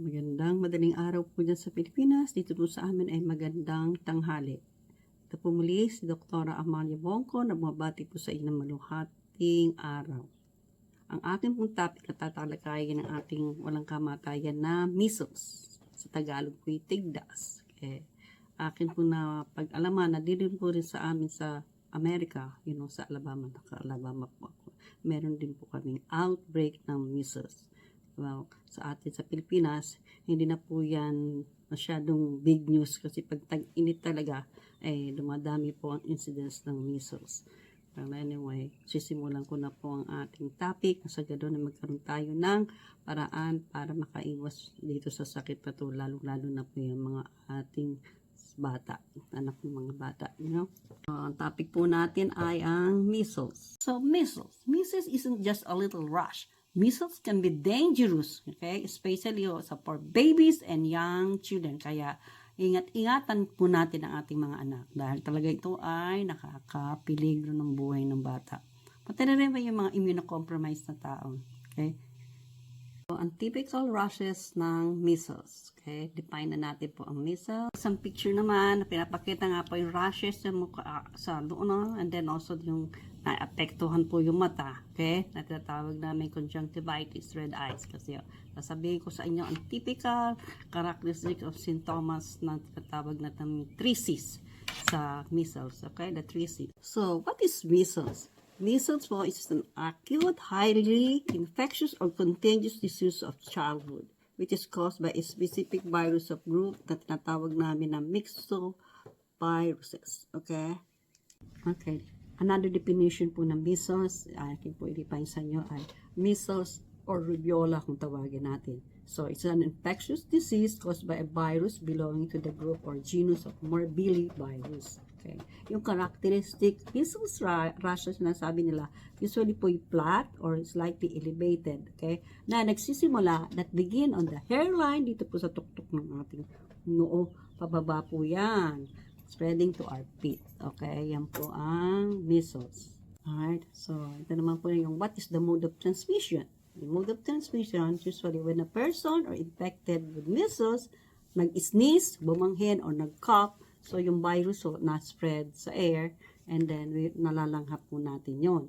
Magandang madaling araw po dyan sa Pilipinas. Dito po sa amin ay magandang tanghali. Ito po muli si Dr. Amalia Bongko na bumabati po sa inyong maluhating araw. Ang aking pong topic na tatalakayin ng ating walang kamatayan na measles. Sa Tagalog po tigdas. Eh, akin po na pag-alaman na din po rin sa amin sa Amerika, you know, sa Alabama, naka-Alabama po ako. Meron din po kaming outbreak ng measles well, sa atin sa Pilipinas, hindi na po yan masyadong big news kasi pag tag-init talaga, eh, dumadami po ang incidence ng measles. Well, anyway, sisimulan ko na po ang ating topic. Sa ganoon na magkaroon tayo ng paraan para makaiwas dito sa sakit na to, lalo-lalo na po yung mga ating bata, anak ng mga bata, you know. Uh, ang topic po natin ay ang measles. So, measles. Measles isn't just a little rush. Measles can be dangerous, okay? Especially oh, sa for babies and young children. Kaya, ingat-ingatan po natin ang ating mga anak dahil talaga ito ay nakakapiligro ng buhay ng bata. Pati na rin ba yung mga immunocompromised na tao, okay? So, ang typical rashes ng measles. Okay, define na natin po ang measles. Isang picture naman, na pinapakita nga po yung rashes sa mukha, sa doon, and then also yung naapektuhan po yung mata. Okay, na tinatawag namin conjunctivitis, red eyes. Kasi oh, sasabihin ko sa inyo ang typical characteristic of symptoms na tinatawag natin 3Cs sa measles. Okay, the 3Cs. So, what is measles? Measles po is an acute, highly infectious or contagious disease of childhood which is caused by a specific virus of group na tinatawag namin na myxoviruses. Okay? Okay. Another definition po ng measles, akin po i-define sa inyo ay measles or rubiola kung tawagin natin. So, it's an infectious disease caused by a virus belonging to the group or genus of morbillivirus. Okay. Yung characteristic measles ra- rashes na sabi nila, usually po flat or slightly elevated. Okay. Na nagsisimula that begin on the hairline dito po sa tuktok ng ating noo. Pababa po yan. Spreading to our feet. Okay. Yan po ang measles. Alright. So, ito naman po yung what is the mode of transmission. The mode of transmission usually when a person or infected with measles nag-sneeze, bumanghin, or nag-cough, so yung virus so, na-spread sa air, and then we, nalalanghap po natin yon.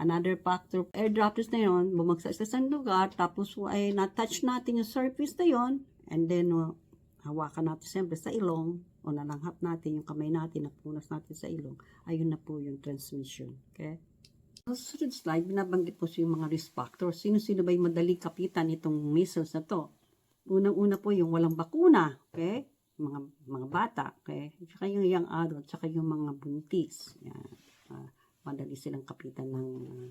Another factor, air droplets na yon, bumagsak sa isang lugar, tapos po ay na-touch natin yung surface na yon, and then uh, hawakan natin siyempre sa ilong, o nalanghap natin yung kamay natin, napunas natin sa ilong, ayun na po yung transmission. Okay? Sa susunod slide, binabanggit po yung mga risk factors. Sino-sino ba yung madaling kapitan itong measles na to? Unang-una po yung walang bakuna, okay? Mga mga bata, okay? Tsaka yung young adult, tsaka yung mga buntis. Yan. Ah, madali silang kapitan ng ah,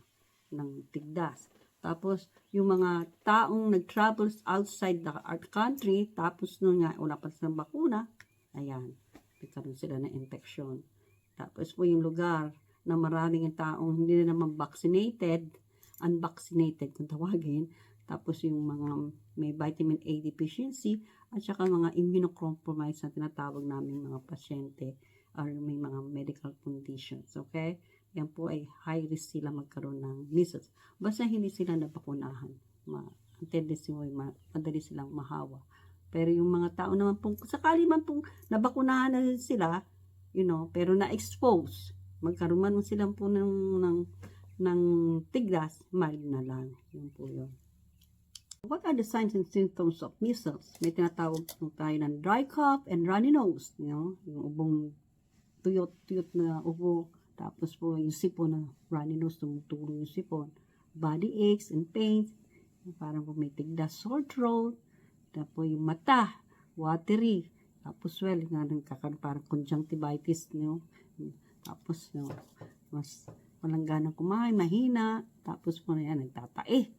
ng tigdas. Tapos, yung mga taong nag-travels outside the country, tapos nung nga, wala pa silang bakuna, ayan, nagkaroon sila ng infection. Tapos po yung lugar na maraming taong hindi na naman vaccinated, unvaccinated kung tawagin, tapos yung mga may vitamin A deficiency, at saka mga immunocompromised na tinatawag namin mga pasyente or may mga medical conditions. Okay? Yan po ay high risk sila magkaroon ng measles. Basta hindi sila nabakunahan. Ma ang tendency mo ay ma- madali silang mahawa. Pero yung mga tao naman pong, sakali man pong nabakunahan na sila, you know, pero na-expose, magkaroon man sila po ng, ng, ng tigdas, mild na lang. Yun po yun. What are the signs and symptoms of measles? May tinatawag po tayo ng dry cough and runny nose. You know, yung ubong tuyot-tuyot na ubo. Tapos po yung sipon na runny nose, tumutulo yung sipon. Body aches and pains. Parang po may tigdas, sore throat. Tapos yung mata, watery. Tapos well, nga nagkakaroon parang conjunctivitis. Know? Tapos know, mas walang ganang kumain, mahina. Tapos po na yan, nagtatae.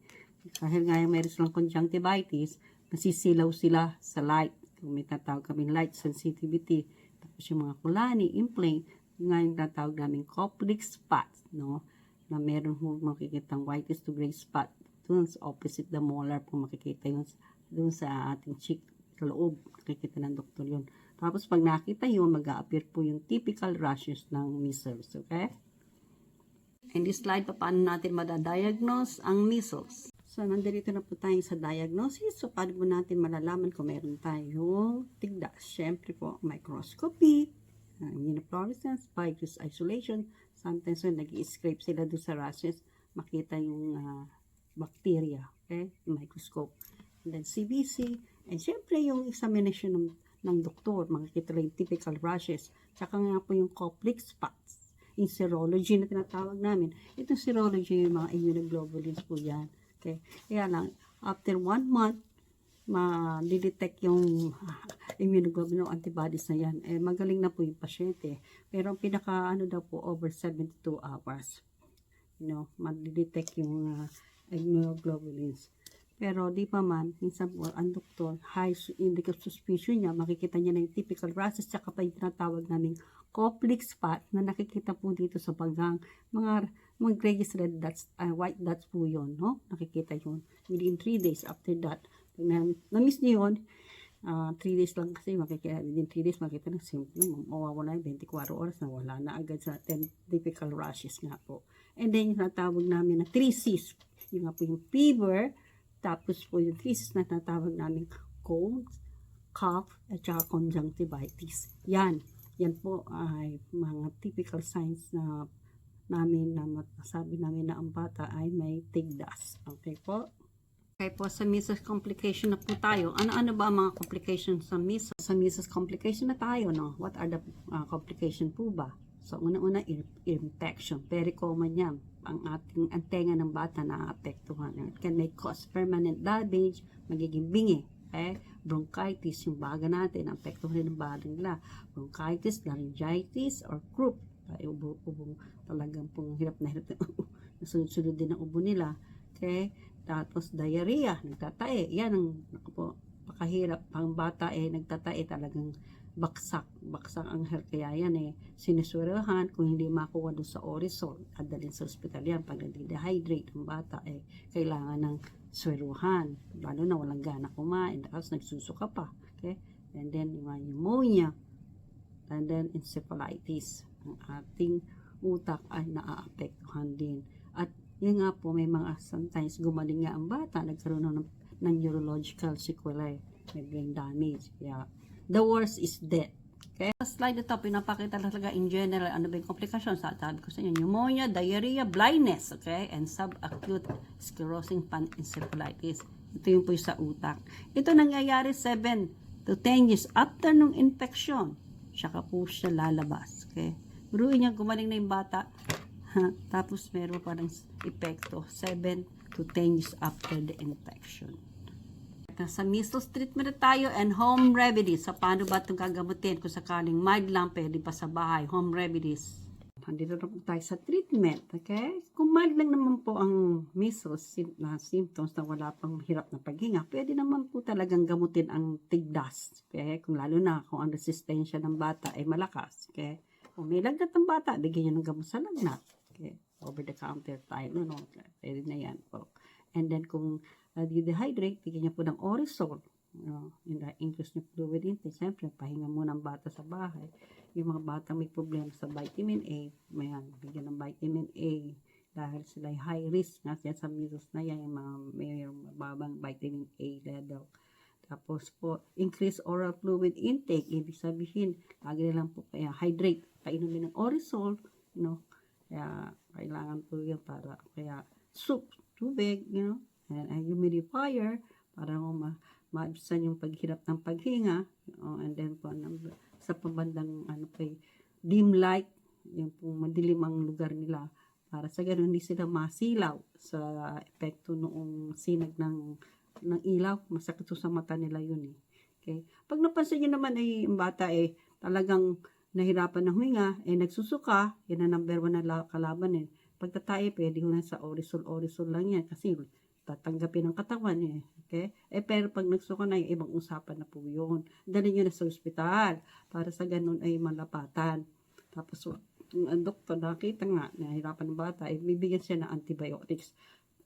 Kahit nga yung meron silang conjunctivitis, nasisilaw sila sa light. Kung may tatawag kami light sensitivity. Tapos yung mga kulani, inflame, nga yung tatawag namin coplic spots, no? Na meron mo makikitang whitish to gray spot. Doon opposite the molar po makikita yun doon sa ating cheek sa loob. Nakikita ng doktor yun. Tapos pag nakita yun, mag-a-appear po yung typical rashes ng measles. Okay? In this slide, pa, paano natin madadiagnose ang measles? So, nandito na po tayo sa diagnosis. So, paano po natin malalaman kung meron tayong tigdas? Siyempre po, microscopy, uh, immunofluorescence, virus isolation. Sometimes when nag-scrape sila doon sa rashes, makita yung ah, bacteria, okay? Microscope. And then CBC. And syempre yung examination ng, ng doktor, makikita lang yung typical rashes. Tsaka nga po yung complex spots. Yung serology na tinatawag namin. Itong serology, yung mga immunoglobulins po yan. Okay? Kaya lang, after one month, ma-detect yung ah, immunoglobulin o antibodies na yan. Eh, magaling na po yung pasyente. Pero ang pinaka, ano daw po, over 72 hours. You know, ma-detect yung ah, immunoglobulins. Pero di pa man, minsan po, ang doktor, high indicative suspicion niya, makikita niya na yung typical rashes, tsaka pa yung tinatawag naming complex spot na nakikita po dito sa bagang mga mga grayish red dots, ah, white dots po yun, no? Nakikita yun. Within 3 days after that, pag na, na-miss niyo yun, 3 days lang kasi makikita, within 3 days makikita ng symptom, mawawala yung 24 oras na wala na agad sa 10 typical rashes nga po. And then yung natawag namin na 3 Cs, yung nga po yung fever, tapos po yung 3 Cs na natawag namin cold, cough, at saka conjunctivitis. Yan, yan po ay mga typical signs na namin na masasabi namin na ang bata ay may tigdas. Okay po? Okay po, sa measles complication na po tayo. Ano-ano ba ang mga complications sa measles? Sa measles complication na tayo, no? What are the uh, complication po ba? So, una-una, infection. Very common yan. Ang ating antenga ng bata na apektuhan. It can may cause permanent damage, magiging bingi. Okay? Bronchitis, yung baga natin, apektuhan ng baga nila. Bronchitis, laryngitis, or croup. Ay, ubo, ubo, talagang pong hirap na hirap na nasunod-sunod din ang ubo nila. Okay? Tapos diarrhea, nagtatae. Yan ang naku po, pakahirap. Pang bata eh, nagtatae talagang baksak. Baksak ang hair. Kaya yan eh, siniswerahan kung hindi makuha doon sa orisol. Adalin sa ospital yan. Pag nag-dehydrate ang bata eh, kailangan ng sweruhan. Lalo na walang gana kumain. Tapos nagsusuka pa. Okay? And then, yung pneumonia. And then, encephalitis. Ang ating utak ay naaapektuhan din. At yun nga po, may mga sometimes gumaling nga ang bata, nagkaroon ng, ng neurological sequelae, may brain damage. Kaya, the worst is death. Okay? Sa slide ito, pinapakita talaga in general ano ba yung complications. Sabi ko sa inyo, pneumonia, diarrhea, blindness, okay? And subacute sclerosing panencephalitis. Ito yung po yung sa utak. Ito nangyayari 7 to 10 years after nung infection. Tsaka po siya lalabas. Okay? Buruin niya, gumaling na yung bata. Ha, tapos meron pa ng epekto 7 to 10 years after the infection. Sa measles treatment na tayo and home remedies. Sa paano ba itong gagamutin? Kung sakaling mild lang, pwede pa sa bahay. Home remedies. Nandito na po tayo sa treatment. Okay? Kung mild lang naman po ang measles na symptoms na wala pang hirap na paghinga, pwede naman po talagang gamutin ang tigdas. Okay? Kung lalo na kung ang resistensya ng bata ay malakas. Okay? Kung may lagnat ng bata, bigyan nyo ng gamot sa lagnat. Okay. Over the counter tayo. No, no. Pwede na yan po. And then kung uh, dehydrate, bigyan niya po ng orisol. No, in the increase ng fluid intake. Siyempre, pahinga muna ang bata sa bahay. Yung mga bata may problema sa vitamin A, may yan, bigyan ng vitamin A dahil sila high risk nga yan sa measles na yan, yung mga may mababang vitamin A level. Tapos po, increase oral fluid intake. Ibig sabihin, lagi na lang po kaya hydrate. Painumin ng orisol, you know, kaya, kailangan po yun para, kaya, soup, tubig, you know, and a humidifier, para ma, maibsan yung paghirap ng paghinga, oh, and then po, sa pabandang, ano pa, dim light, yung po madilim ang lugar nila, para sa ganun, hindi sila masilaw sa epekto noong sinag ng, ng ilaw, masakit po sa mata nila yun eh. Okay? Pag napansin nyo naman ay yung bata eh, talagang nahirapan ng huminga, eh nagsusuka, yan ang number one na la- kalaban eh. Pagtatae, pwede ho na sa orisol-orisol lang yan kasi tatanggapin ng katawan eh. Okay? Eh pero pag nagsuka na, yung ibang usapan na po yun. Dali nyo na sa ospital para sa ganun ay malapatan. Tapos ang doktor nakita nga, nahirapan ng bata, eh bibigyan siya ng antibiotics.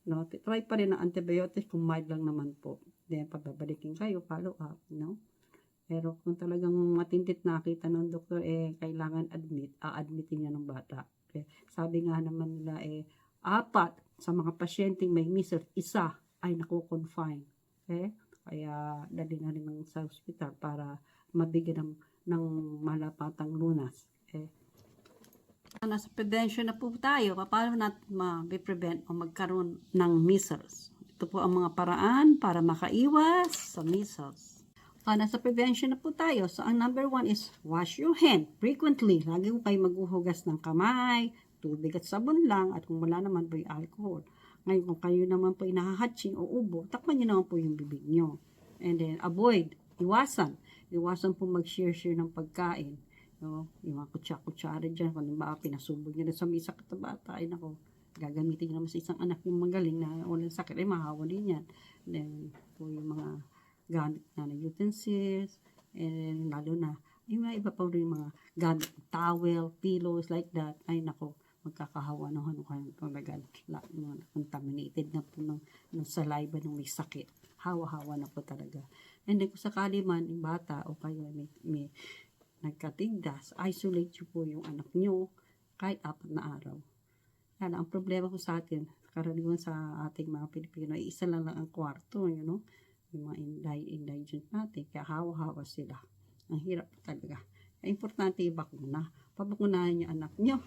No? Try pa rin ng antibiotics kung mild lang naman po. Then, pababalikin kayo, follow up, no? Pero kung talagang matindit nakita ng doktor, eh, kailangan admit, a-admitin niya ng bata. Okay? Sabi nga naman nila, eh, apat sa mga pasyenteng may measles, isa ay naku-confine. Okay? Kaya dali na rin sa hospital para mabigyan ng, ng malapatang lunas. Okay? Nasa prevention na po tayo, paano natin ma-prevent o magkaroon ng measles? Ito po ang mga paraan para makaiwas sa measles. Ah, nasa prevention na po tayo. So, ang number one is wash your hand frequently. Lagi ko kayo maghuhugas ng kamay, tubig at sabon lang, at kung wala naman po yung alcohol. Ngayon, kung kayo naman po inahahatching o ubo, takpan nyo naman po yung bibig nyo. And then, avoid, iwasan. Iwasan po mag-share-share ng pagkain. No? Yung mga kutsa-kutsara dyan, kung ba pinasubog nyo na sa may sakit na bata, ay nako, gagamitin nyo naman sa isang anak yung magaling na walang sakit, ay mahawa din yan. Then, po yung mga gamit na na utensils, and lalo na, yung mga iba pa rin yung mga gamit, towel, pillows, like that, ay nako, magkakahawa na ano kayo talaga, la- mga contaminated na po ng, ng saliva ng may sakit. Hawa-hawa na po talaga. And then, kung sakali man, yung bata o kayo may, may nagkatigdas, isolate nyo po yung anak nyo kahit apat na araw. Yan, ang problema ko sa atin, karaniwan sa ating mga Pilipino, ay isa lang lang ang kwarto, you know, yung mga indi- indigent natin, kaya hawa-hawa sila. Ang hirap talaga. Kaya importante yung bakuna. Pabakunahan yung anak nyo.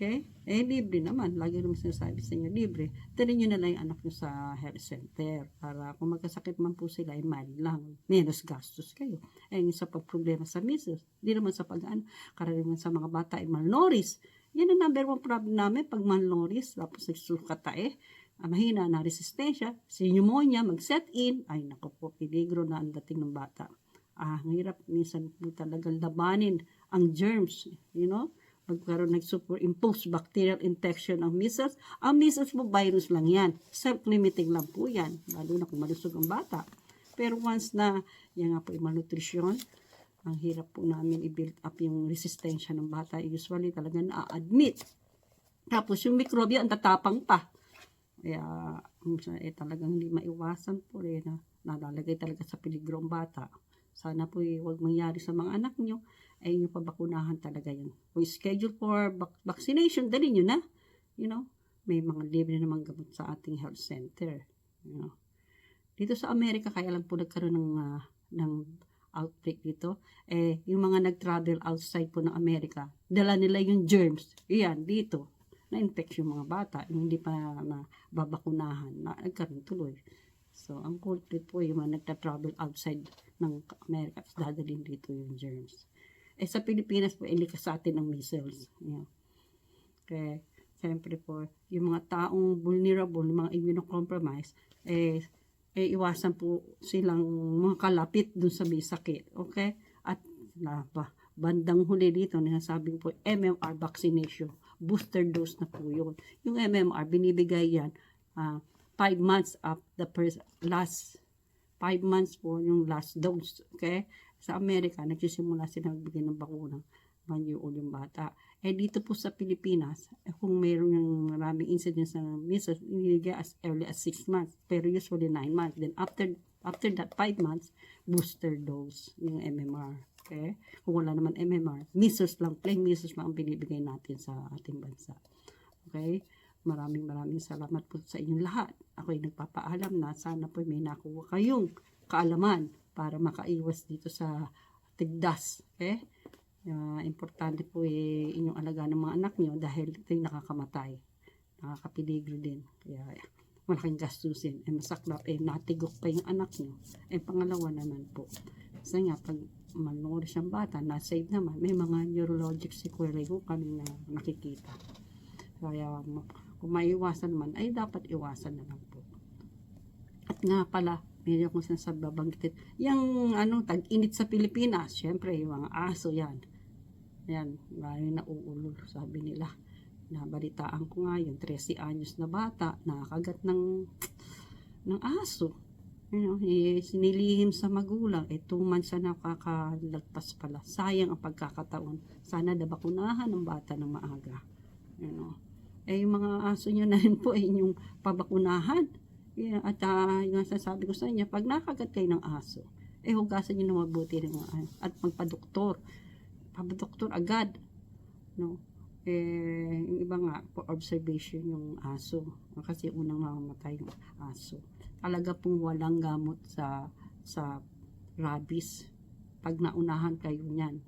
Okay? Eh, libre naman. Lagi naman sinasabi sa inyo, libre. Tari nyo na lang yung anak nyo sa health center para kung magkasakit man po sila, ay mild lang. Menos gastos kayo. Eh, yung sa pag-problema sa measles, di naman sa pag-ano, karaniwan sa mga bata ay malnourished. Yan ang number one problem namin pag malnourished, tapos nagsukat tayo, ah, mahina na resistensya, si pneumonia mag-set in, ay naku po, peligro na ang dating ng bata. Ah, hirap minsan po talagang labanin ang germs, you know, magkaroon ng superimpose bacterial infection ng measles. Ang measles po, virus lang yan. Self-limiting lang po yan, lalo na kung malusog ang bata. Pero once na, yan nga po yung malnutrition, ang hirap po namin i-build up yung resistensya ng bata. Usually talaga na-admit. Tapos yung mikrobyo, ang tatapang pa. Kaya, eh, talagang hindi maiwasan po rin na nalalagay talaga sa peligro ang bata. Sana po eh, huwag mangyari sa mga anak nyo, ay nyo pabakunahan talaga yun. Kung schedule for vac- vaccination, dali nyo na. You know, may mga libre naman gamot sa ating health center. You know. Dito sa Amerika, kaya lang po nagkaroon ng, ah, ng outbreak dito. Eh, yung mga nag-travel outside po ng Amerika, dala nila yung germs. Iyan, dito. Na-infect yung mga bata. Yung hindi pa na babakunahan, na nagkaroon tuloy. So, ang culprit po yung mga nagta-travel outside ng Amerika at dadalhin dito yung germs. Eh, sa Pilipinas po, ilikas sa atin ng measles. Yeah. Kaya, siyempre po, yung mga taong vulnerable, yung mga immunocompromised, eh, eh, iwasan po silang mga kalapit dun sa may sakit. Okay? At na, ba, bandang huli dito, nasabing po, MMR vaccination. Booster dose na po yun. Yung MMR, binibigay yan, ah, five months of the last, five months po yung last dose. Okay? Sa Amerika, nagsisimula sila magbigay ng bakuna one year old yung bata. Eh dito po sa Pilipinas, eh, kung mayroon yung maraming incidents ng measles, inilagay as early as 6 months, pero usually 9 months. Then after after that 5 months, booster dose yung MMR. Okay? Kung wala naman MMR, measles lang, plain measles lang ang binibigay natin sa ating bansa. Okay? Maraming maraming salamat po sa inyong lahat. Ako'y nagpapaalam na sana po may nakuha kayong kaalaman para makaiwas dito sa tigdas. Okay? Ah, importante po eh, inyong alagaan ng mga anak nyo dahil ito yung nakakamatay. Nakakapiligro din. Kaya malaking gastusin. Eh, masaklap eh, natigok pa yung anak nyo. Eh, pangalawa naman po. Kasi nga, pag malnourished ang bata, na-save naman, may mga neurologic sequelae ko kami na nakikita. Kaya, kung maiwasan man, ay dapat iwasan na lang po. At nga pala, meron akong sinasabi babanggitin. Yung ano, tag-init sa Pilipinas, syempre, yung mga aso yan. Yan, marami na uulol, sabi nila. Nabalitaan ko nga yung 13 anyos na bata, nakakagat ng, ng aso. You know, eh, sinilihim sa magulang, eh, two months na nakakalagpas pala. Sayang ang pagkakataon. Sana nabakunahan ng bata ng maaga. You know. Eh, yung mga aso nyo na rin po, eh, yung pabakunahan. Yeah, at uh, yung sasabi ko sa inyo, pag nakagat kayo ng aso, eh hugasan nyo na mabuti rin ano, at magpa-doktor. Papadoktor agad. No? Eh, yung iba nga, for observation yung aso. Kasi unang mamamatay yung aso. talaga pong walang gamot sa sa rabies pag naunahan kayo niyan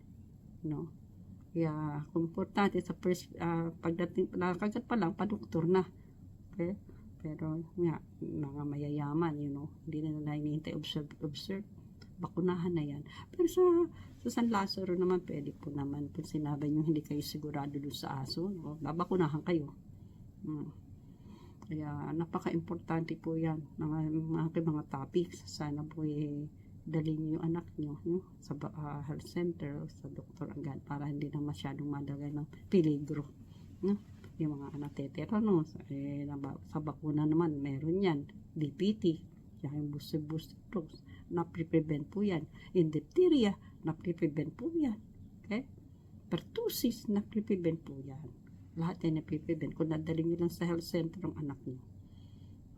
no kaya importante sa first ah, pagdating nakagat pa lang padoktor na okay pero nga mga mayayaman you know hindi na nila hinihintay observe observe bakunahan na yan pero sa sa San Lazaro naman pwede po naman kung sinabi nyo hindi kayo sigurado dun sa aso no? babakunahan kayo Hmm. Kaya napaka-importante po yan ng mga, mga, mga topics. Sana po eh, dalhin niyo yung anak niyo no? sa ah, health center sa doktor agad para hindi na masyadong madagay ng peligro. No? Yung mga anak tetanus, eh, sa bakuna naman meron yan. DPT, yan yung booster booster dose. Na-prevent po yan. In diphtheria, na-prevent po yan. Okay? Pertussis, na-prevent po yan lahat yan napiprevent kung nadali nyo lang sa health center ang anak nyo.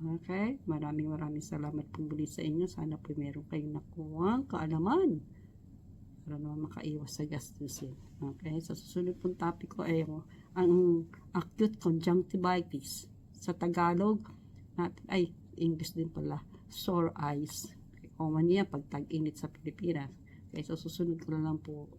Okay? Maraming maraming salamat po muli sa inyo. Sana po meron kayong nakuha kaalaman para naman makaiwas sa gastusin. Okay? Sa susunod pong topic ko ay oh, ang acute conjunctivitis. Sa Tagalog, natin, ay, English din pala, sore eyes. Common yan pag tag-init sa Pilipinas. Okay, so susunod ko na lang po